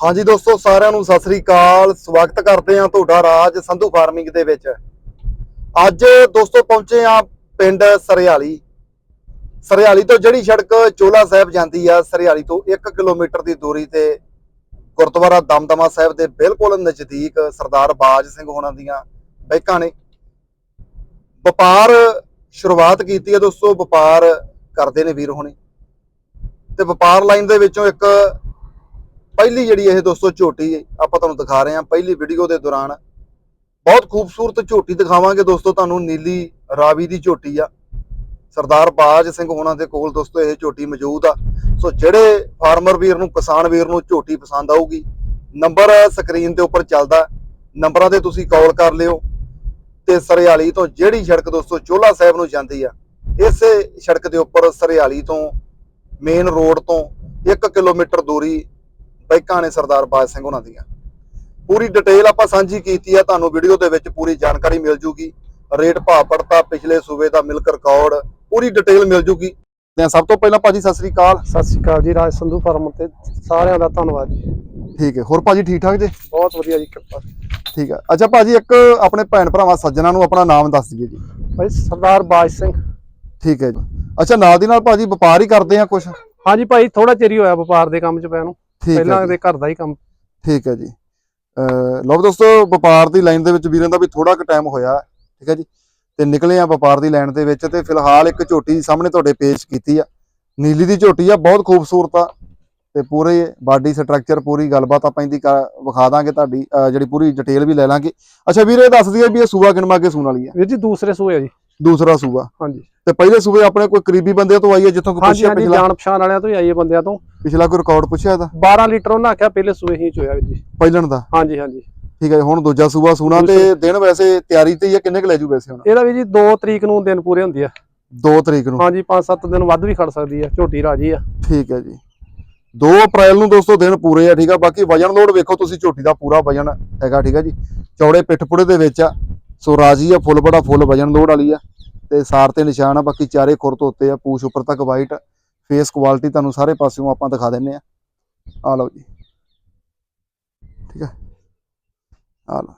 ਹਾਂਜੀ ਦੋਸਤੋ, ਸਾਰਿਆਂ ਨੂੰ ਸਤਿ ਸ੍ਰੀ ਅਕਾਲ। ਸਵਾਗਤ ਕਰਦੇ ਹਾਂ ਤੁਹਾਡਾ ਰਾਜ ਸੰਧੂ ਫਾਰਮਿੰਗ ਦੇ ਵਿੱਚ। ਅੱਜ ਦੋਸਤੋ, ਪਹੁੰਚੇ ਆ ਪਿੰਡ ਸਰਿਆਲੀ। ਸਰਿਆਲੀ ਤੋਂ ਜਿਹੜੀ ਸੜਕ ਚੋਲਾ ਸਾਹਿਬ ਜਾਂਦੀ ਆ, ਸਰਿਆਲੀ ਤੋਂ 1 ਕਿਲੋਮੀਟਰ ਦੀ ਦੂਰੀ ਤੇ ਗੁਰਦੁਆਰਾ ਦਮਦਮਾ ਸਾਹਿਬ ਦੇ ਬਿਲਕੁਲ ਨਜ਼ਦੀਕ ਸਰਦਾਰ ਬਾਜ ਸਿੰਘ ਹੋਣਾ ਦੀਆਂ ਬੈਕਾਂ ਨੇ। ਵਪਾਰ ਸ਼ੁਰੂਆਤ ਕੀਤੀ ਹੈ ਦੋਸਤੋ, ਵਪਾਰ ਕਰਦੇ ਨੇ ਵੀਰ ਹੋਣੇ। ਤੇ ਵਪਾਰ ਲਾਈਨ ਦੇ ਵਿੱਚੋਂ ਇੱਕ ਪਹਿਲੀ ਜਿਹੜੀ ਇਹ ਦੋਸਤੋ ਝੋਟੀ ਆਪਾਂ ਤੁਹਾਨੂੰ ਦਿਖਾ ਰਹੇ ਹਾਂ, ਪਹਿਲੀ ਵੀਡੀਓ ਦੇ ਦੌਰਾਨ। ਬਹੁਤ ਖੂਬਸੂਰਤ ਝੋਟੀ ਦਿਖਾਵਾਂਗੇ ਦੋਸਤੋ ਤੁਹਾਨੂੰ, ਨੀਲੀ ਰਾਵੀ ਦੀ ਝੋਟੀ ਆ। ਸਰਦਾਰ ਬਾਜ ਸਿੰਘ ਹੋਣਾ ਦੇ ਕੋਲ ਦੋਸਤੋ ਇਹ ਝੋਟੀ ਮੌਜੂਦ ਆ। ਸੋ ਜਿਹੜੇ ਫਾਰਮਰ ਵੀਰ ਨੂੰ, ਕਿਸਾਨ ਵੀਰ ਨੂੰ ਝੋਟੀ ਪਸੰਦ ਆਊਗੀ, ਨੰਬਰ ਸਕਰੀਨ ਦੇ ਉੱਪਰ ਚੱਲਦਾ। ਨੰਬਰਾਂ ਤੇ ਤੁਸੀਂ ਕਾਲ ਕਰ ਲਿਓ। ਤੇ ਸਰਿਆਲੀ ਤੋਂ ਜਿਹੜੀ ਸੜਕ ਦੋਸਤੋ ਚੋਲਾ ਸਾਹਿਬ ਨੂੰ ਜਾਂਦੀ ਆ, ਇਸੇ ਸੜਕ ਦੇ ਉੱਪਰ ਸਰਿਆਲੀ ਤੋਂ ਮੇਨ ਰੋਡ ਤੋਂ 1 ਕਿਲੋਮੀਟਰ ਦੂਰੀ ਬਾਈਕਾਂ ਨੇ ਸਰਦਾਰ ਬਾਜ ਸਿੰਘ ਉਹਨਾਂ ਦੀਆਂ। ਪੂਰੀ ਡਿਟੇਲ ਆਪਾਂ ਸਾਂਝੀ ਕੀਤੀ ਆ ਤੁਹਾਨੂੰ ਵੀਡੀਓ ਦੇ ਵਿੱਚ ਪੂਰੀ ਜਾਣਕਾਰੀ ਮਿਲ ਜੂਗੀ। ਰੇਟ ਭਾਅ ਪੜਤਾ ਪਿਛਲੇ ਸੂਬੇ ਦਾ ਮਿਲਕ ਰਿਕਾਰਡ ਪੂਰੀ ਡਿਟੇਲ ਮਿਲ ਜੂਗੀ। ਤੇ ਸਭ ਤੋਂ ਪਹਿਲਾਂ ਭਾਜੀ ਸਤਿ ਸ੍ਰੀ ਅਕਾਲ। ਸਤਿ ਸ਼੍ਰੀ ਅਕਾਲ ਜੀ ਰਾਜ ਸੰਧੂ ਫਾਰਮ ਤੇ ਸਾਰਿਆਂ ਦਾ ਧੰਨਵਾਦ ਜੀ। ਠੀਕ ਹੈ ਹੋਰ ਭਾਜੀ ਠੀਕ ਠਾਕ ਜੀ? ਬਹੁਤ ਵਧੀਆ ਜੀ ਕਿਰਪਾ। ਠੀਕ ਹੈ ਅੱਛਾ ਭਾਜੀ ਇੱਕ ਆਪਣੇ ਭੈਣ ਭਰਾਵਾਂ ਸੱਜਣਾ ਨੂੰ ਆਪਣਾ ਨਾਮ ਦੱਸ ਦਈਏ ਜੀ। ਭਾਈ ਸਰਦਾਰ ਬਾਜ ਸਿੰਘ। ਠੀਕ ਹੈ ਜੀ। ਅੱਛਾ ਨਾਲ ਦੀ ਨਾਲ ਭਾਜੀ ਵਪਾਰ ਹੀ ਕਰਦੇ ਆ ਕੁਛ? ਹਾਂਜੀ ਭਾਈ ਥੋੜਾ ਚਿਰ ਹੀ ਹੋਇਆ ਵਪਾਰ ਦੇ ਕੰਮ 'ਚ ਪਿਆ ਨੂੰ। ਠੀਕ ਪਹਿਲਾਂ ਦੇ ਘਰ ਦਾ ਹੀ ਕੰਮ। ਠੀਕ ਹੈ ਜੀ। ਲਓ ਦੋਸਤੋ ਵਪਾਰ ਦੀ ਲਾਈਨ ਦੇ ਵਿੱਚ ਵੀਰਾਂ ਦਾ ਵੀ ਥੋੜਾ ਕੁ ਟਾਈਮ ਹੋਇਆ ਠੀਕ ਹੈ ਜੀ। ਤੇ ਨਿਕਲੇ ਆ ਵਪਾਰ ਦੀ ਲਾਈਨ ਦੇ ਵਿੱਚ ਤੇ ਫਿਲਹਾਲ ਇੱਕ ਝੋਟੀ ਸਾਹਮਣੇ ਤੁਹਾਡੇ ਪੇਸ਼ ਕੀਤੀ ਆ। ਨੀਲੀ ਦੀ ਝੋਟੀ ਆ ਬਹੁਤ ਖੂਬਸੂਰਤ ਆ। ਤੇ ਪੂਰੇ ਬਾਡੀ ਸਟਰਕਚਰ ਪੂਰੀ ਗੱਲਬਾਤ ਆਪਾਂ ਇਹਦੀ ਵਿਖਾ ਦਾਂਗੇ ਤੁਹਾਡੀ ਜਿਹੜੀ ਪੂਰੀ ਡਿਟੇਲ ਵੀ ਲੈ ਲਾਂਗੇ। ਅੱਛਾ ਵੀਰੇ ਦੱਸ ਦਈਏ ਵੀ ਇਹ ਸੂਆ ਕਿਨਮਾ ਕੇ ਸੂਣ ਵਾਲੀ ਆ? ਵੀਰ ਜੀ ਦੂਸਰੇ ਸੂਏ ਆ ਜੀ। ਦੂਸਰਾ ਸੂਆ। ਹਾਂਜੀ। ਤੇ ਪਹਿਲੇ ਸੂਬੇ ਆਪਣੇ ਕੋਈ ਕਰੀਬੀ ਬੰਦੇ ਤੋਂ ਆਈ ਹੈ ਜਿੱਥੋਂ ਕੋਈ ਪੁੱਛਿਆ ਪਿਛਲਾ? ਜਾਣ ਪਛਾਣ ਵਾਲਿਆਂ ਤੋਂ ਹੀ ਆਈਏ ਬੰਦਿਆਂ ਤੋਂ। ਪਿਛਲਾ ਕੋਈ ਰਿਕਾਰਡ ਪੁੱਛਿਆ ਇਹਦਾ? 12 ਲੀਟਰ ਉਹਨਾਂ ਆਖਿਆ ਪਹਿਲੇ ਸੂਏ ਹੀ ਚੋਇਆ ਵੀਰ ਜੀ। ਪਹਿਲਣ ਦਾ? ਹਾਂਜੀ ਹਾਂਜੀ। ਠੀਕ ਹੈ ਹੁਣ ਦੂਜਾ ਸੂਆ ਸੂਣਾ ਤੇ ਦਿਨ ਵੈਸੇ ਤਿਆਰੀ ਤੇ ਹੀ ਆ ਕਿੰਨੇ ਕੁ ਲੈ ਜੂ ਵੈਸੇ ਹੁਣ? ਇਹਦਾ ਵੀ ਜੀ 2 ਤਰੀਕ ਨੂੰ ਦਿਨ ਪੂਰੇ ਹੁੰਦੇ ਆ। 2 ਤਰੀਕ ਨੂੰ? ਹਾਂਜੀ 5-7 ਦਿਨ ਵੱਧ ਵੀ ਖੜ ਸਕਦੀ ਆ ਝੋਟੀ ਰਾਜੀ ਆ। ਠੀਕ ਹੈ ਜੀ। 2 ਅਪ੍ਰੈਲ ਨੂੰ ਦੋਸਤੋ ਦਿਨ ਪੂਰੇ ਆ ਠੀਕ ਆ? ਬਾਕੀ ਵਜਨ ਲੋਡ ਵੇਖੋ ਤੁਸੀਂ ਝੋਟੀ ਦਾ ਪੂਰਾ ਵਜਨ ਹੈਗਾ ਠੀਕ ਆ ਜੀ? ਚੌੜੇ ਪਿੱਠਪੁੜੇ ਦੇ ਵਿੱਚ ਆ ਸੋ ਰਾਜੀ ਆ ਫੁੱਲ ਬੜਾ ਫੁੱਲ ਵਜਨ ਲੋਡ ਵਾਲੀ ਆ। ਤੇ ਸਾਰ ਤੇ ਨਿਸ਼ਾਨ ਆ, ਬਾਕੀ ਚਾਰੇ ਖੁਰ ਧੋਤੇ ਆ, ਪੂਛ ਉੱਪਰ ਤੱਕ ਵਾਈਟ ਫੇਸ ਕੁਆਲਿਟੀ ਤੁਹਾਨੂੰ ਸਾਰੇ ਪਾਸਿਓਂ ਆਪਾਂ ਦਿਖਾ ਦਿੰਨੇ ਆ। ਆ ਲਓ ਜੀ। ਠੀਕ ਹੈ ਆ ਲਓ।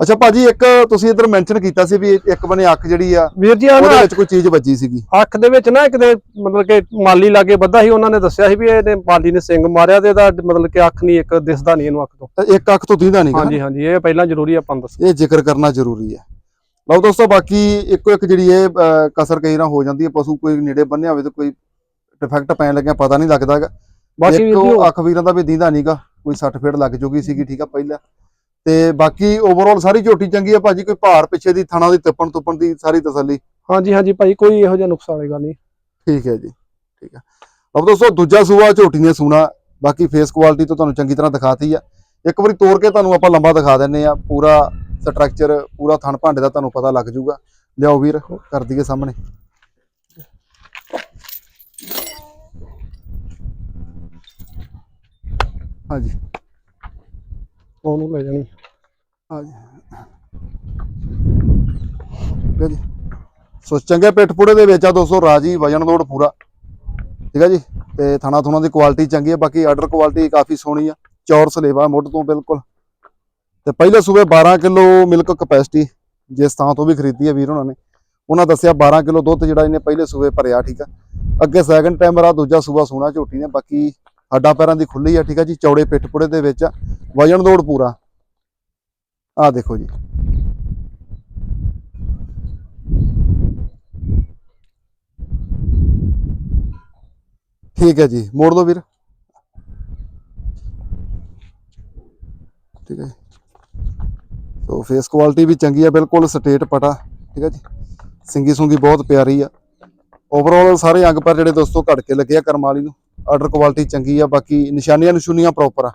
ਅੱਛਾ ਭਾਜੀ ਇੱਕ ਤੁਸੀਂ ਇੱਧਰ ਮੈਂਸ਼ਨ ਕੀਤਾ ਸੀ ਵੀ ਇੱਕ ਬਨੇ ਅੱਖ ਜਿਹੜੀ ਆ ਵੀਰ ਜੀ ਆ ਉਹਦੇ ਵਿੱਚ ਕੋਈ ਚੀਜ਼ ਵੱਜੀ ਸੀਗੀ। ਅੱਖ ਦੇ ਵਿੱਚ ਨਾ ਇੱਕ ਦੇ ਮਤਲਬ ਕਿ ਮਾਲੀ ਲਾਗੇ ਬੱਧਾ ਸੀ ਉਹਨਾਂ ਨੇ ਦੱਸਿਆ ਸੀ ਵੀ ਇਹਨੇ ਮਾਲੀ ਨੇ ਸਿੰਘ ਮਾਰਿਆ ਤੇ ਇਹਦਾ ਮਤਲਬ ਕਿ ਅੱਖ ਨਹੀਂ ਇੱਕ ਦਿਸਦਾ ਨਹੀਂ ਇਹਨੂੰ ਅੱਖ ਤੋਂ। ਇੱਕ ਅੱਖ ਤੋਂ ਦੀਂਦਾ ਨਹੀਂ ਹਾਂਜੀ ਹਾਂਜੀ ਇਹ ਪਹਿਲਾਂ ਜ਼ਰੂਰੀ ਆਪਾਂ ਦੱਸ। ਇਹ ਜ਼ਿਕਰ ਕਰਨਾ ਜ਼ਰੂਰੀ ਹੈ ਲਓ ਦੋਸਤੋ ਬਾਕੀ ਇੱਕੋ ਇੱਕ ਜਿਹੜੀ ਇਹ ਕਸਰ ਕਈ ਨਾ ਹੋ ਜਾਂਦੀ ਹੈ ਪਸ਼ੂ ਕੋਈ ਨੇੜੇ ਬੰਨਿਆ ਹੋਵੇ ਤੇ ਕੋਈ ਡਿਫੈਕਟ ਪੈਣ ਲੱਗਿਆ ਪਤਾ ਨਹੀਂ ਲੱਗਦਾਗਾ ਬਾਕੀ ਵੀਰ ਜੀ ਅੱਖ ਵੀਰਾਂ ਦਾ ਵੀ ਦੀਂਦਾ ਨਹੀਂਗਾ ਕੋਈ 60 ਫੇਟ ਲੱਗ ਜੂਗੀ ਸੀਗੀ ਠੀਕ ਆ ਪਹਿਲਾਂ। ਤੇ ਬਾਕੀ ਓਵਰਆਲ ਸਾਰੀ ਝੋਟੀ ਚੰਗੀ ਆ ਭਾਜੀ ਕੋਈ ਭਾਰ ਪਿੱਛੇ ਦੀ ਥਣਾ ਦੀ ਤਿੱਪਣ ਤੁੱਪਣ ਦੀ ਸਾਰੀ ਤਸੱਲੀ? ਹਾਂਜੀ ਹਾਂਜੀ ਭਾਈ ਕੋਈ ਇਹੋ ਜਿਹਾ ਨੁਕਸਾਨ ਵਾਲੀ ਗੱਲ ਨਹੀਂ। ਠੀਕ ਹੈ ਜੀ ਠੀਕ ਆ। ਅਬ ਦੋਸਤੋ ਦੂਜਾ ਸੂਆ ਝੋਟੀ ਨੇ ਸੂਣਾ ਬਾਕੀ ਫੇਸ ਕੁਆਲਿਟੀ ਤੋਂ ਤੁਹਾਨੂੰ ਚੰਗੀ ਤਰ੍ਹਾਂ ਦਿਖਾਤੀ ਆ। ਇੱਕ ਵਾਰੀ ਤੋੜ ਕੇ ਤੁਹਾਨੂੰ ਆਪਾਂ ਲੰਬਾ ਦਿਖਾ ਦਿੰਨੇ ਆ ਪੂਰਾ ਸਟਰਕਚਰ ਪੂਰਾ ਥਣ ਭਾਂਡੇ ਦਾ ਤੁਹਾਨੂੰ ਪਤਾ ਲੱਗ ਜਾਊਗਾ। ਲਿਆਓ ਵੀਰ ਕਰ ਦਈਏ ਸਾਹਮਣੇ। ਹਾਂਜੀ। ਉਹਨੂੰ ਲੈ ਜਾਣੀ। ਹਾਂਜੀ। ਠੀਕ ਹੈ ਜੀ ਸੋ ਚੰਗੇ ਪਿੱਠ ਦੇ ਵਿੱਚ ਆ ਦੋਸਤੋ, ਰਾਜੀ ਵਜਨ ਲੋਡ ਪੂਰਾ। ਠੀਕ ਹੈ ਜੀ? ਤੇ ਥਣਾ ਥੁਣਾ ਦੀ ਕੁਆਲਿਟੀ ਚੰਗੀ ਹੈ ਬਾਕੀ ਆਰਡਰ ਕੁਆਲਿਟੀ ਕਾਫੀ ਸੋਹਣੀ ਆ। ਚੌਰ ਸਲੇਵਾ ਮੁੱਢ ਤੋਂ ਬਿਲਕੁਲ। ਤੇ ਪਹਿਲੇ ਸੂਬੇ 12 ਕਿਲੋ ਮਿਲਕ ਕਪੈਸਿਟੀ ਜਿਸ ਥਾਂ ਤੋਂ ਵੀ ਖਰੀਦੀ ਹੈ ਵੀਰ ਉਹਨਾਂ ਨੇ। ਉਹਨਾਂ ਦੱਸਿਆ 12 ਕਿਲੋ ਦੁੱਧ ਜਿਹੜਾ ਇਹਨੇ ਪਹਿਲੇ ਸੂਬੇ ਭਰਿਆ, ਠੀਕ ਆ। ਅੱਗੇ ਸੈਕੰਡ ਟਾਈਮ ਰਾ ਦੂਜਾ ਸੂਬਾ ਸੋਨਾ ਝੋਟੀ ਨੇ, ਬਾਕੀ ਹੱਡਾਂ ਪੈਰਾਂ ਦੀ ਖੁੱਲੀ ਆ, ਠੀਕ ਆ ਜੀ? ਚੌੜੇ ਪਿੱਠਪੁੜੇ ਦੇ ਵਿੱਚ ਆ। ਵਜਨ ਲੋਡ ਪੂਰਾ। ਆ ਦੇਖੋ ਜੀ। ਠੀਕ ਹੈ ਜੀ, ਮੋੜ ਦੋ ਵੀਰ। ਠੀਕ ਹੈ ਸੋ ਫੇਸ ਕੁਆਲਿਟੀ ਵੀ ਚੰਗੀ ਆ, ਬਿਲਕੁਲ ਸਟੇਟ ਪਟਾ। ਠੀਕ ਹੈ ਜੀ। ਸਿੰਗੀ ਸੁੰਗੀ ਬਹੁਤ ਪਿਆਰੀ ਆ। ਓਵਰਆਲ ਸਾਰੇ ਅੰਗ ਪਰ ਜਿਹੜੇ ਦੋਸਤੋ ਘੜ ਕੇ ਲੱਗੇ ਆ ਕਰਮਾਲੀ ਨੂੰ ਆਰਡਰ ਕੁਆਲਿਟੀ ਚੰਗੀ ਆ, ਬਾਕੀ ਨਿਸ਼ਾਨੀਆਂ ਨਿਸ਼ੂਨੀਆਂ ਪ੍ਰੋਪਰ ਆ।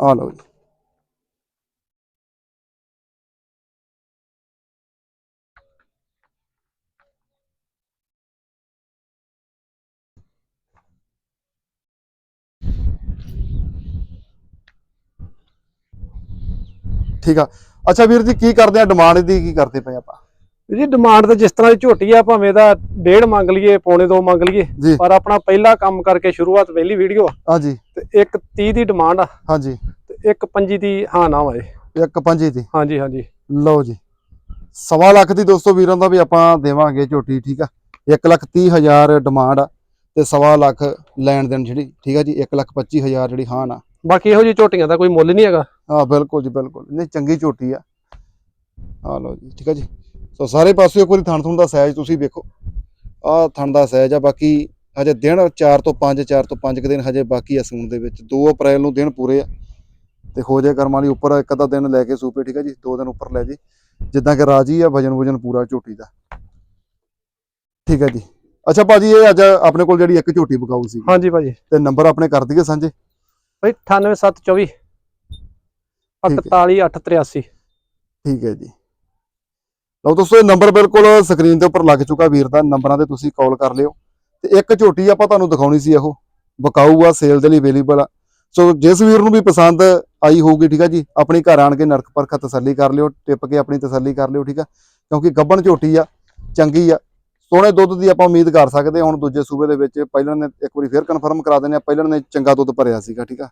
ਆ ਲਓ ਜੀ। ਠੀਕ ਆ। ਅੱਛਾ ਵੀਰ ਜੀ, ਕੀ ਕਰਦੇ ਆ? ਡਿਮਾਂਡ ਦੀ ਕੀ ਕਰਦੇ ਪਏ ਆਪਾਂ? ਜੀ ਡਿਮਾਂਡ ਤੇ ਜਿਸ ਤਰ੍ਹਾਂ ਦੀ ਝੋਟੀ ਆ ਭਾਵੇਂ ਦਾ ਡੇਢ ਮੰਗ ਲਈਏ ਪੌਣੇ ਦੋ ਮੰਗ ਲਈਏ ਜੀ। ਪਰ ਆਪਣਾ ਪਹਿਲਾ ਕੰਮ ਕਰਕੇ ਸ਼ੁਰੂਆਤ ਪਹਿਲੀ ਵੀਡੀਓ ਹਾਂਜੀ ਤੇ ਇੱਕ 30 ਦੀ ਡਿਮਾਂਡ ਆ। ਹਾਂਜੀ ਤੇ ਇੱਕ 25 ਦੀ ਹਾਂ ਨਾ ਵਾਏ ਇੱਕ ਪੰਜੀ ਦੀ। ਹਾਂਜੀ ਹਾਂਜੀ ਲਓ ਜੀ। ਸਵਾ ਲੱਖ ਦੀ ਦੋਸਤੋ ਵੀਰਾਂ ਦਾ ਵੀ ਆਪਾਂ ਦੇਵਾਂਗੇ ਝੋਟੀ ਠੀਕ ਆ? 1 ਲੱਖ 30 ਹਜ਼ਾਰ ਡਿਮਾਂਡ ਆ ਤੇ ਸਵਾ ਲੱਖ ਲੈਣ ਦੇਣ ਜਿਹੜੀ ਠੀਕ ਆ ਜੀ? 1 ਲੱਖ 25 ਹਜ਼ਾਰ ਜਿਹੜੀ ਹਾਂ ਨਾ। ਬਾਕੀ ਇਹੋ ਜਿਹੀ ਝੋਟੀਆਂ ਦਾ ਕੋਈ ਮੁੱਲ ਨਹੀਂ ਹੈਗਾ। ਹਾਂ ਬਿਲਕੁਲ ਜੀ ਬਿਲਕੁਲ। ਨਹੀਂ ਚੰਗੀ ਝੋਟੀ ਆ। ਆ ਲਓ ਜੀ ਠੀਕ ਆ ਜੀ? ਸੋ ਸਾਰੇ ਪਾਸੇ ਇੱਕ ਵਾਰੀ ਥਣ ਥਣ ਦਾ ਸਾਈਜ਼ ਤੁਸੀਂ ਵੇਖੋ। ਆ ਥਣ ਦਾ ਸਾਈਜ਼ ਆ ਬਾਕੀ ਹਜੇ ਦਿਨ 4 ਤੋਂ 5 4 ਤੋਂ 5 ਦਿਨ ਹਜੇ ਬਾਕੀ ਆ ਸੂਣ ਦੇ ਵਿੱਚ। 2 ਅਪ੍ਰੈਲ ਨੂੰ ਦਿਨ ਪੂਰੇ ਆ। ਤੇ ਹੋ ਜਾਏ ਕਰਮਾਂ ਲਈ ਉੱਪਰ ਇੱਕ ਅੱਧਾ ਦਿਨ ਲੈ ਕੇ ਸੂਪੇ ਠੀਕ ਆ ਜੀ? ਦੋ ਦਿਨ ਉੱਪਰ ਲੈ ਜੀ। ਜਿੱਦਾਂ ਕਿ ਰਾਜੀ ਆ ਵਜਨ ਵਜਨ ਪੂਰਾ ਝੋਟੀ ਦਾ। ਠੀਕ ਆ ਜੀ। ਅੱਛਾ ਭਾਜੀ ਇਹ ਅੱਜ ਆਪਣੇ ਕੋਲ ਜਿਹੜੀ ਇੱਕ ਝੋਟੀ ਬਕਾਊ ਸੀ। ਹਾਂਜੀ ਭਾਜੀ। ਤੇ ਨੰਬਰ ਆਪਣੇ ਕਰ ਦਈਏ ਸਾਂਝੇ? ਭਾਈ 98724 48883 ਠੀਕ ਹੈ ਜੀ। ਲਓ ਦੋਸਤੋ, ਇਹ ਨੰਬਰ ਬਿਲਕੁਲ ਸਕਰੀਨ ਦੇ ਉੱਪਰ ਲੱਗ ਚੁੱਕਾ ਵੀਰ ਦਾ। ਨੰਬਰਾਂ ਤੇ ਤੁਸੀਂ ਕਾਲ ਕਰ ਲਿਓ। ਤੇ ਇੱਕ ਝੋਟੀ ਆਪਾਂ ਤੁਹਾਨੂੰ ਦਿਖਾਉਣੀ ਸੀ ਇਹੋ। ਬਕਾਊ ਆ ਸੇਲ ਦੇ ਲਈ ਅਵੇਲੇਬਲ ਆ। ਸੋ ਜਿਸ ਵੀਰ ਨੂੰ ਵੀ ਪਸੰਦ ਆਈ ਹੋਊਗੀ, ਠੀਕ ਆ ਜੀ, ਆਪਣੀ ਘਰ ਆਣ ਕੇ ਨਰਕ ਪਰਖ ਤਸੱਲੀ ਕਰ ਲਿਓ, ਟਿਪ ਕੇ ਆਪਣੀ ਤਸੱਲੀ ਕਰ ਲਿਓ, ਠੀਕ ਆ। ਕਿਉਂਕਿ ਗੱਬਣ ਝੋਟੀ ਆ, ਚੰਗੀ ਆ। ਸੋਹਣੇ ਦੁੱਧ ਦੀ ਆਪਾਂ ਉਮੀਦ ਕਰ ਸਕਦੇ ਹਾਂ, ਹੁਣ ਦੂਜੇ ਸੂਬੇ ਦੇ ਵਿੱਚ ਪਹਿਲਾਂ ਨੇ ਇੱਕ ਵਾਰੀ ਫੇਰ ਕਨਫਰਮ ਕਰਾ ਦਿੰਦੇ ਆ ਪਹਿਲਾਂ ਨੇ ਚੰਗਾ ਦੁੱਧ ਭਰਿਆ ਸੀਗਾ, ਠੀਕ ਆ।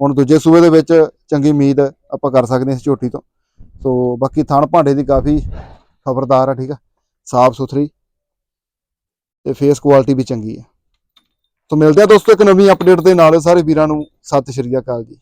ਹੁਣ ਦੂਜੇ ਸੂਬੇ ਦੇ ਵਿੱਚ ਚੰਗੀ ਉਮੀਦ ਆਪਾਂ ਕਰ ਸਕਦੇ ਹਾਂ ਇਸ ਝੋਟੀ ਤੋਂ। ਸੋ ਬਾਕੀ ਥਾਣ ਭਾਂਡੇ ਦੀ ਕਾਫੀ ਖਬਰਦਾਰ ਆ, ਠੀਕ ਆ? ਸਾਫ਼ ਸੁਥਰੀ ਤੇ ਫੇਸ ਕੁਆਲਿਟੀ ਵੀ ਚੰਗੀ ਆ। ਸੋ ਮਿਲਦੇ ਆ ਦੋਸਤੋ ਇੱਕ ਨਵੀਂ ਅਪਡੇਟ ਦੇ ਨਾਲ। ਸਾਰੇ ਵੀਰਾਂ ਨੂੰ ਸਤਿ ਸ਼੍ਰੀ ਅਕਾਲ ਜੀ।